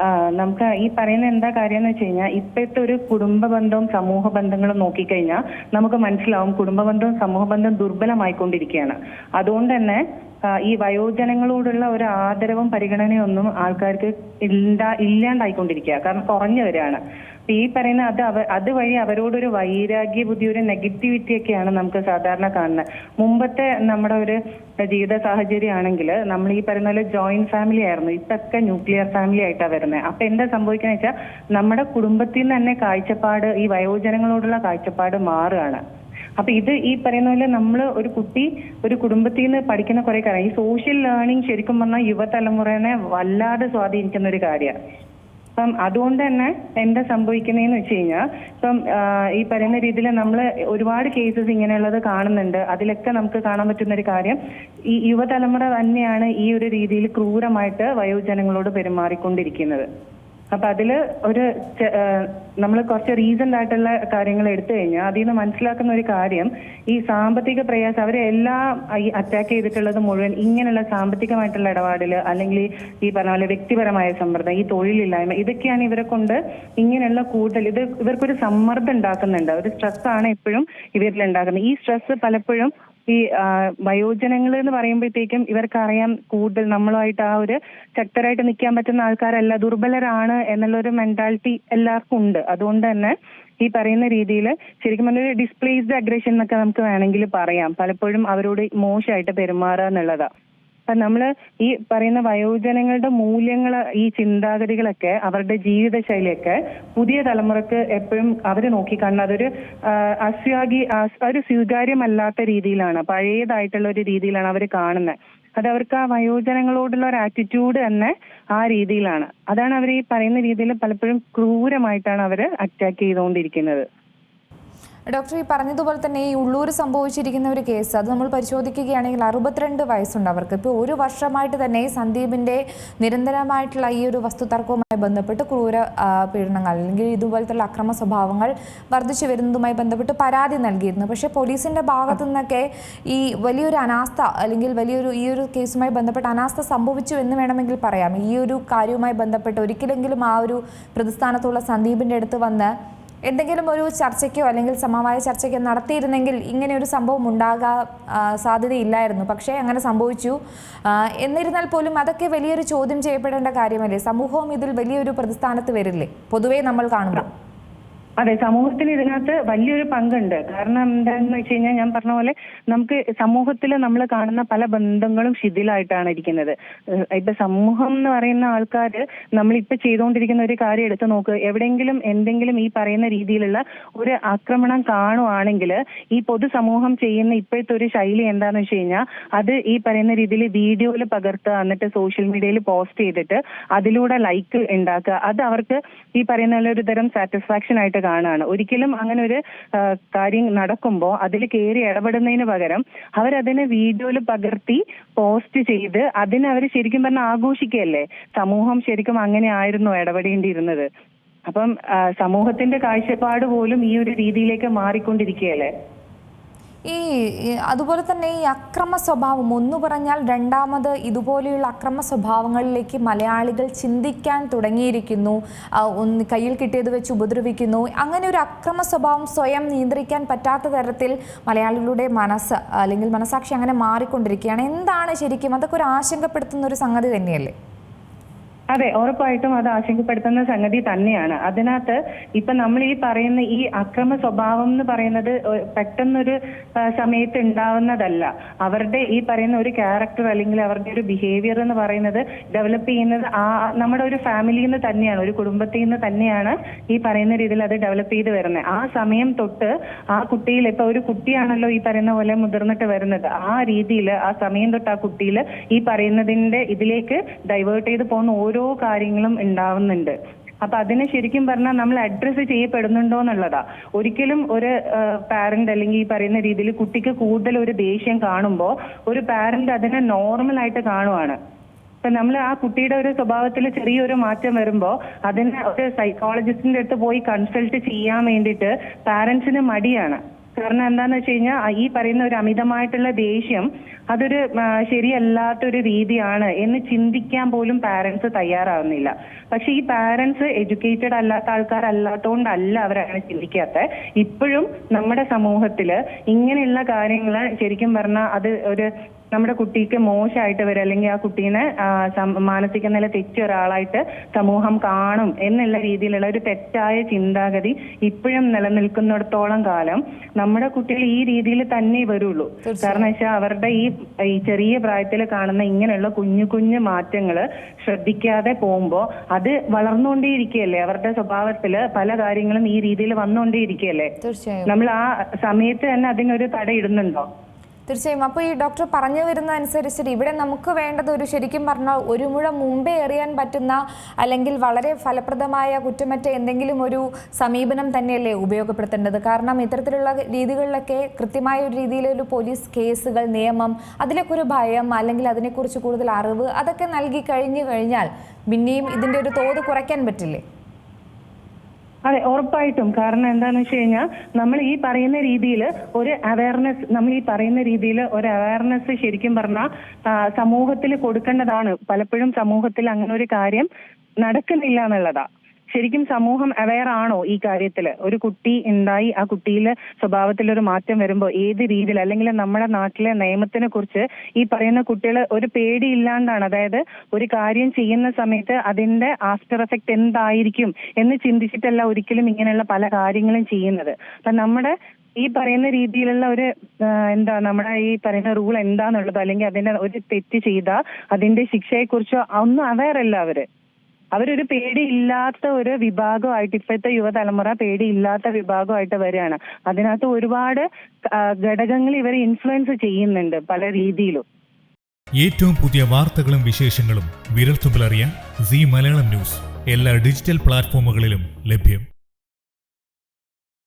ആ, നമുക്ക് ഈ പറയുന്ന എന്താ കാര്യം എന്ന് വെച്ച് കഴിഞ്ഞാൽ ഇപ്പോഴത്തെ ഒരു കുടുംബ ബന്ധവും സമൂഹ ബന്ധങ്ങളും നോക്കിക്കഴിഞ്ഞാൽ നമുക്ക് മനസ്സിലാവും കുടുംബ ബന്ധവും സമൂഹ ബന്ധവും ദുർബലമായിക്കൊണ്ടിരിക്കുകയാണ് അതുകൊണ്ട് തന്നെ ഈ വയോജനങ്ങളോടുള്ള ഒരു ആദരവും പരിഗണനയൊന്നും ആൾക്കാർക്ക് ഇല്ലാ ഇല്ലാണ്ടായിക്കൊണ്ടിരിക്കുക കാരണം കുറഞ്ഞു വരികയാണ്. അപ്പൊ ഈ പറയുന്ന അത് അവ അതുവഴി അവരോടൊരു വൈരാഗ്യ ബുദ്ധി ഒരു നെഗറ്റിവിറ്റി ഒക്കെയാണ് നമുക്ക് സാധാരണ കാണുന്നത് മുമ്പത്തെ നമ്മുടെ ഒരു ജീവിത സാഹചര്യം ആണെങ്കിൽ നമ്മൾ ഈ പറയുന്ന പോലെ ജോയിന്റ് ഫാമിലി ആയിരുന്നു. ഇപ്പൊക്കെ ന്യൂക്ലിയർ ഫാമിലി ആയിട്ടാണ് വരുന്നത് അപ്പൊ എന്താ സംഭവിക്കുന്നത് വെച്ചാൽ നമ്മുടെ കുടുംബത്തിൽ നിന്ന് തന്നെ കാഴ്ചപ്പാട് ഈ വയോജനങ്ങളോടുള്ള കാഴ്ചപ്പാട് മാറുകയാണ്. അപ്പൊ ഇത് ഈ പറയുന്ന പോലെ നമ്മൾ ഒരു കുട്ടി ഒരു കുടുംബത്തിൽ നിന്ന് പഠിക്കുന്ന കുറെ കാര്യം ഈ സോഷ്യൽ ലേണിംഗ് ശരിക്കും പറഞ്ഞാൽ യുവതലമുറനെ വല്ലാതെ സ്വാധീനിക്കുന്ന ഒരു കാര്യമാണ്. അപ്പം അതുകൊണ്ട് തന്നെ എന്താ സംഭവിക്കുന്നതെന്ന് വെച്ച് കഴിഞ്ഞാൽ ഇപ്പം ഈ പറയുന്ന രീതിയിൽ നമ്മൾ ഒരുപാട് കേസസ് ഇങ്ങനെയുള്ളത് കാണുന്നുണ്ട്. അതിലൊക്കെ നമുക്ക് കാണാൻ പറ്റുന്ന ഒരു കാര്യം ഈ യുവതലമുറ തന്നെയാണ് ഈ ഒരു രീതിയിൽ ക്രൂരമായിട്ട് വയോജനങ്ങളോട് പെരുമാറിക്കൊണ്ടിരിക്കുന്നത്. അപ്പൊ അതിൽ ഒരു നമ്മൾ കുറച്ച് റീസെന്റ് ആയിട്ടുള്ള കാര്യങ്ങൾ എടുത്തു കഴിഞ്ഞാൽ അതിൽ നിന്ന് മനസ്സിലാക്കുന്ന ഒരു കാര്യം ഈ സാമ്പത്തിക പ്രയാസം അവരെ എല്ലാം ഈ അറ്റാക്ക് ചെയ്തിട്ടുള്ളത് മുഴുവൻ ഇങ്ങനെയുള്ള സാമ്പത്തികമായിട്ടുള്ള ഇടപാടിൽ അല്ലെങ്കിൽ ഈ പറഞ്ഞ പോലെ വ്യക്തിപരമായ സമ്മർദ്ദം ഈ തൊഴിലില്ലായ്മ ഇതൊക്കെയാണ് ഇവരെ കൊണ്ട് ഇങ്ങനെയുള്ള കൂടുതൽ ഇത് ഇവർക്കൊരു സമ്മർദ്ദം ഉണ്ടാക്കുന്നുണ്ട്. ഒരു സ്ട്രെസ് ആണ് എപ്പോഴും ഇവരിൽ ഉണ്ടാക്കുന്നത്. ഈ സ്ട്രെസ് പലപ്പോഴും ഈ വയോജനങ്ങൾ എന്ന് പറയുമ്പോഴത്തേക്കും ഇവർക്കറിയാം കൂടുതൽ നമ്മളുമായിട്ട് ആ ഒരു ശക്തരായിട്ട് നിൽക്കാൻ പറ്റുന്ന ആൾക്കാരല്ല ദുർബലരാണ് എന്നുള്ളൊരു മെന്റാലിറ്റി എല്ലാവർക്കും ഉണ്ട്. അതുകൊണ്ട് തന്നെ ഈ പറയുന്ന രീതിയിൽ ശരിക്കും പറഞ്ഞൊരു ഡിസ്പ്ലേസ്ഡ് അഗ്രഷൻ എന്നൊക്കെ നമുക്ക് വേണമെങ്കിൽ പറയാം. പലപ്പോഴും അവരോട് മോശമായിട്ട് പെരുമാറുക എന്നുള്ളതാ. നമ്മൾ ഈ പറയുന്ന വയോജനങ്ങളുടെ മൂല്യങ്ങൾ ഈ ചിന്താഗതികളൊക്കെ അവരുടെ ജീവിതശൈലിയൊക്കെ പുതിയ തലമുറയ്ക്ക് എപ്പോഴും അവർ നോക്കിക്കാണുന്നത് അതൊരു അസ്വാഗി അസ്- ഒരു സ്വീകാര്യമല്ലാത്ത രീതിയിലാണ് പഴയതായിട്ടുള്ള ഒരു രീതിയിലാണ് അവർ കാണുന്നത് അത് അവർക്ക് ആ വയോജനങ്ങളോടുള്ള ഒരു ആറ്റിറ്റ്യൂഡ് തന്നെ ആ രീതിയിലാണ്. അതാണ് അവർ ഈ പറയുന്ന രീതിയിൽ പലപ്പോഴും ക്രൂരമായിട്ടാണ് അവർ അറ്റാക്ക് ചെയ്തുകൊണ്ടിരിക്കുന്നത് ഡോക്ടർ ഈ പറഞ്ഞതുപോലെ തന്നെ ഈ ഉള്ളൂർ സംഭവിച്ചിരിക്കുന്ന ഒരു കേസ് അത് നമ്മൾ പരിശോധിക്കുകയാണെങ്കിൽ അറുപത്തിരണ്ട് വയസ്സുണ്ട് അവർക്ക്. ഇപ്പോൾ ഒരു വർഷമായിട്ട് തന്നെ സന്ദീപിന്റെ നിരന്തരമായിട്ടുള്ള ഈ ഒരു വസ്തുതർക്കവുമായി ബന്ധപ്പെട്ട് ക്രൂര പീഡനങ്ങൾ അല്ലെങ്കിൽ ഇതുപോലത്തുള്ള അക്രമ സ്വഭാവങ്ങൾ വർദ്ധിച്ചു വരുന്നതുമായി ബന്ധപ്പെട്ട് പരാതി നൽകിയിരുന്നു. പക്ഷേ പോലീസിന്റെ ഭാഗത്തു നിന്നൊക്കെ ഈ വലിയൊരു അനാസ്ഥ അല്ലെങ്കിൽ വലിയൊരു ഈ ഒരു കേസുമായി ബന്ധപ്പെട്ട് അനാസ്ഥ സംഭവിച്ചു എന്ന് വേണമെങ്കിൽ പറയാം. ഈ ഒരു കാര്യവുമായി ബന്ധപ്പെട്ട് ഒരിക്കലെങ്കിലും ആ ഒരു പ്രതിസ്ഥാനത്തുള്ള സന്ദീപിന്റെ അടുത്ത് വന്ന് എന്തെങ്കിലും ഒരു ചർച്ചയ്ക്കോ അല്ലെങ്കിൽ സമവായ ചർച്ചയ്ക്കോ നടത്തിയിരുന്നെങ്കിൽ ഇങ്ങനെ ഒരു സംഭവം ഉണ്ടാകാൻ സാധ്യതയില്ലായിരുന്നു. പക്ഷേ അങ്ങനെ സംഭവിച്ചു. എന്നിരുന്നാൽ പോലും അതൊക്കെ വലിയൊരു ചോദ്യം ചെയ്യപ്പെടേണ്ട കാര്യമല്ലേ? സമൂഹവും ഇതിൽ വലിയൊരു പ്രതിസ്ഥാനത്ത് വരില്ലേ? പൊതുവേ നമ്മൾ കാണുമ്പോൾ. അതെ സമൂഹത്തിന് ഇതിനകത്ത് വലിയൊരു പങ്കുണ്ട്. കാരണം എന്താണെന്ന് വെച്ച് കഴിഞ്ഞാൽ ഞാൻ പറഞ്ഞ പോലെ നമുക്ക് സമൂഹത്തിൽ നമ്മൾ കാണുന്ന പല ബന്ധങ്ങളും ശിഥിലായിട്ടാണ് ഇരിക്കുന്നത്. ഇപ്പൊ സമൂഹം എന്ന് പറയുന്ന ആൾക്കാർ നമ്മളിപ്പോ ചെയ്തുകൊണ്ടിരിക്കുന്ന ഒരു കാര്യം എടുത്തു നോക്ക്. എവിടെയെങ്കിലും എന്തെങ്കിലും ഈ പറയുന്ന രീതിയിലുള്ള ഒരു ആക്രമണം കാണുവാണെങ്കിൽ ഈ പൊതുസമൂഹം ചെയ്യുന്ന ഇപ്പോഴത്തെ ഒരു ശൈലി എന്താന്ന് വെച്ച് കഴിഞ്ഞാൽ അത് ഈ പറയുന്ന രീതിയിൽ വീഡിയോയിൽ പകർത്തുക എന്നിട്ട് സോഷ്യൽ മീഡിയയിൽ പോസ്റ്റ് ചെയ്തിട്ട് അതിലൂടെ ലൈക്ക് ഉണ്ടാക്കുക. അത് അവർക്ക് ഈ പറയുന്ന ഒരു തരം സാറ്റിസ്ഫാക്ഷൻ ആയിട്ട് കാണുകയാണ് ഒരിക്കലും അങ്ങനെ ഒരു കാര്യം നടക്കുമ്പോൾ അതിൽ കയറി ഇടപെടുന്നതിന് പകരം അവരതിനെ വീഡിയോയിൽ പകർത്തി പോസ്റ്റ് ചെയ്ത് അതിനെ അവർ ശരിക്കും പറഞ്ഞാൽ ആഘോഷിക്കുകയല്ലേ? സമൂഹം ശരിക്കും അങ്ങനെ ആയിരുന്നു ഇടപെടേണ്ടിയിരുന്നത്. അപ്പം സമൂഹത്തിന്റെ കാഴ്ചപ്പാട് പോലും ഈ ഒരു രീതിയിലേക്ക് മാറിക്കൊണ്ടിരിക്കുകയല്ലേ? ഈ അതുപോലെ തന്നെ ഈ അക്രമ സ്വഭാവം ഒന്ന് പറഞ്ഞാൽ രണ്ടാമത് ഇതുപോലെയുള്ള അക്രമ സ്വഭാവങ്ങളിലേക്ക് മലയാളികൾ ചിന്തിക്കാൻ തുടങ്ങിയിരിക്കുന്നു. ഒന്ന് കയ്യിൽ കിട്ടിയത് വെച്ച് ഉപദ്രവിക്കുന്നു. അങ്ങനെ ഒരു അക്രമ സ്വഭാവം സ്വയം നിയന്ത്രിക്കാൻ പറ്റാത്ത തരത്തിൽ മലയാളികളുടെ മനസ്സ് അല്ലെങ്കിൽ മനസാക്ഷി അങ്ങനെ മാറിക്കൊണ്ടിരിക്കുകയാണ്. എന്താണ് ശരിക്കും? അതൊക്കെ ഒരു ആശങ്കപ്പെടുത്തുന്ന ഒരു സംഗതി തന്നെയല്ലേ? അതെ ഉറപ്പായിട്ടും അത് ആശങ്കപ്പെടുത്തുന്ന സംഗതി തന്നെയാണ്. അതിനകത്ത് ഇപ്പൊ നമ്മൾ ഈ പറയുന്ന ഈ അക്രമ സ്വഭാവം എന്ന് പറയുന്നത് പെട്ടെന്നൊരു സമയത്ത് ഉണ്ടാവുന്നതല്ല. അവരുടെ ഈ പറയുന്ന ഒരു ക്യാരക്ടർ അല്ലെങ്കിൽ അവരുടെ ഒരു ബിഹേവിയർ എന്ന് പറയുന്നത് ഡെവലപ്പ് ചെയ്യുന്നത് ആ നമ്മുടെ ഒരു ഫാമിലിയിൽ നിന്ന് തന്നെയാണ് ഒരു കുടുംബത്തിൽ നിന്ന് തന്നെയാണ് ഈ പറയുന്ന രീതിയിൽ അത് ഡെവലപ്പ് ചെയ്ത് വരുന്നത്. ആ സമയം തൊട്ട് ആ കുട്ടിയിൽ ഇപ്പൊ ഒരു കുട്ടിയാണല്ലോ ഈ പറയുന്ന പോലെ മുതിർന്നിട്ട് വരുന്നത്. ആ രീതിയിൽ ആ സമയം തൊട്ട് ആ കുട്ടിയിൽ ഈ പറയുന്നതിന്റെ ഇതിലേക്ക് ഡൈവേർട്ട് ചെയ്ത് പോകുന്ന ഓരോ കാര്യങ്ങളും ഉണ്ടാവുന്നുണ്ട്. അപ്പൊ അതിനെ ശരിക്കും പറഞ്ഞാൽ നമ്മൾ അഡ്രസ്സ് ചെയ്യപ്പെടുന്നുണ്ടോ എന്നുള്ളതാ ഒരിക്കലും ഒരു പാരന്റ് അല്ലെങ്കിൽ ഈ പറയുന്ന രീതിയിൽ കുട്ടിക്ക് കൂടുതൽ ഒരു ദേഷ്യം കാണുമ്പോൾ ഒരു പാരന്റ് അതിനെ നോർമൽ ആയിട്ട് കാണുവാണ്. ഇപ്പൊ നമ്മൾ ആ കുട്ടിയുടെ ഒരു സ്വഭാവത്തിൽ ചെറിയൊരു മാറ്റം വരുമ്പോൾ അതിനെ ഒരു സൈക്കോളജിസ്റ്റിന്റെ അടുത്ത് പോയി കൺസൾട്ട് ചെയ്യാൻ വേണ്ടിയിട്ട് പാരന്റ്സിന് മടിയാണ്. കാരണം എന്താന്ന് വെച്ച് കഴിഞ്ഞാൽ ഈ പറയുന്ന ഒരു അമിതമായിട്ടുള്ള ദേഷ്യം അതൊരു ശരിയല്ലാത്തൊരു രീതിയാണ് എന്ന് ചിന്തിക്കാൻ പോലും പാരന്റ്സ് തയ്യാറാവുന്നില്ല. പക്ഷെ ഈ പാരന്റ്സ് എഡ്യൂക്കേറ്റഡ് അല്ലാത്ത ആൾക്കാരല്ലാത്തോണ്ടല്ല അവരങ്ങനെ ചിന്തിക്കാത്ത. ഇപ്പോഴും നമ്മുടെ സമൂഹത്തിൽ ഇങ്ങനെയുള്ള കാര്യങ്ങൾ ശരിക്കും പറഞ്ഞാൽ അത് ഒരു നമ്മുടെ കുട്ടിക്ക് മോശമായിട്ട് വരും അല്ലെങ്കിൽ ആ കുട്ടീനെ മാനസിക നില തെറ്റിയ ഒരാളായിട്ട് സമൂഹം കാണും എന്നുള്ള രീതിയിലുള്ള ഒരു തെറ്റായ ചിന്താഗതി ഇപ്പോഴും നിലനിൽക്കുന്നിടത്തോളം കാലം നമ്മുടെ കുട്ടികൾ ഈ രീതിയിൽ തന്നെ വരുള്ളൂ. കാരണം വെച്ചാൽ അവരുടെ ഈ ഈ ചെറിയ പ്രായത്തിൽ കാണുന്ന ഇങ്ങനെയുള്ള കുഞ്ഞു കുഞ്ഞു മാറ്റങ്ങൾ ശ്രദ്ധിക്കാതെ പോകുമ്പോൾ അത് വളർന്നുകൊണ്ടേയിരിക്കുകയല്ലേ? അവരുടെ സ്വഭാവത്തിൽ പല കാര്യങ്ങളും ഈ രീതിയിൽ വന്നുകൊണ്ടേയിരിക്കുകയല്ലേ? നമ്മൾ ആ സമയത്ത് തന്നെ അതിനൊരു തടയിടുന്നുണ്ടോ? തീർച്ചയായും. അപ്പോൾ ഈ ഡോക്ടർ പറഞ്ഞു വരുന്ന അനുസരിച്ചിട്ട് ഇവിടെ നമുക്ക് വേണ്ടത് ഒരു ശരിക്കും പറഞ്ഞാൽ ഒരു മുഴ മുമ്പേ എറിയാൻ പറ്റുന്ന അല്ലെങ്കിൽ വളരെ ഫലപ്രദമായ കുറ്റമറ്റ എന്തെങ്കിലും ഒരു സമീപനം തന്നെയല്ലേ ഉപയോഗപ്പെടുത്തേണ്ടത്? കാരണം ഇത്തരത്തിലുള്ള രീതികളിലൊക്കെ കൃത്യമായ ഒരു രീതിയിലൊരു പോലീസ് കേസുകൾ നിയമം അതിലൊക്കെ ഒരു ഭയം അല്ലെങ്കിൽ അതിനെക്കുറിച്ച് കൂടുതൽ അറിവ് അതൊക്കെ നൽകി കഴിഞ്ഞു കഴിഞ്ഞാൽ പിന്നെയും ഇതിന്റെ ഒരു തോത് കുറയ്ക്കാൻ പറ്റില്ലേ? അതെ ഉറപ്പായിട്ടും. കാരണം എന്താന്ന് വെച്ച് കഴിഞ്ഞാൽ നമ്മൾ ഈ പറയുന്ന രീതിയിൽ ഒരു അവയർനെസ് നമ്മൾ ഈ പറയുന്ന രീതിയിൽ ഒരു അവയർനെസ് ശരിക്കും പറഞ്ഞാൽ സമൂഹത്തിൽ കൊടുക്കേണ്ടതാണ്. പലപ്പോഴും സമൂഹത്തിൽ അങ്ങനെ ഒരു കാര്യം നടക്കുന്നില്ല എന്നുള്ളതാ. ശരിക്കും സമൂഹം അവെയർ ആണോ ഈ കാര്യത്തിൽ ഒരു കുട്ടി ഉണ്ടായി ആ കുട്ടിയിലെ സ്വഭാവത്തിൽ ഒരു മാറ്റം വരുമ്പോൾ ഏത് രീതിയിൽ അല്ലെങ്കിൽ നമ്മുടെ നാട്ടിലെ നിയമത്തിനെ കുറിച്ച് ഈ പറയുന്ന കുട്ടികൾ ഒരു പേടിയില്ലാണ്ടാണ്. അതായത് ഒരു കാര്യം ചെയ്യുന്ന സമയത്ത് അതിന്റെ ആഫ്റ്റർ എഫക്ട് എന്തായിരിക്കും എന്ന് ചിന്തിച്ചിട്ടല്ല ഒരിക്കലും ഇങ്ങനെയുള്ള പല കാര്യങ്ങളും ചെയ്യുന്നത്. അപ്പൊ നമ്മുടെ ഈ പറയുന്ന രീതിയിലുള്ള ഒരു എന്താ നമ്മുടെ ഈ പറയുന്ന റൂൾ എന്താന്നുള്ളത് അല്ലെങ്കിൽ അതിന്റെ ഒരു തെറ്റ് ചെയ്താൽ അതിന്റെ ശിക്ഷയെക്കുറിച്ചോ ഒന്നും അവയറല്ല അവർ. അവരൊരു പേടിയില്ലാത്ത ഒരു വിഭാഗമായിട്ട് ഇപ്പോഴത്തെ യുവതലമുറ പേടിയില്ലാത്ത വിഭാഗമായിട്ട് വരികയാണ്. അതിനകത്ത് ഒരുപാട് ഘടകങ്ങൾ ഇവർ ഇൻഫ്ലുവൻസ് ചെയ്യുന്നുണ്ട് പല രീതിയിലും. ഏറ്റവും പുതിയ വാർത്തകളും വിശേഷങ്ങളും വിരൽത്തുമ്പിലറിയാൻ സി മലയാളം ന്യൂസ്. എല്ലാ ഡിജിറ്റൽ പ്ലാറ്റ്ഫോമുകളിലും ലഭ്യം.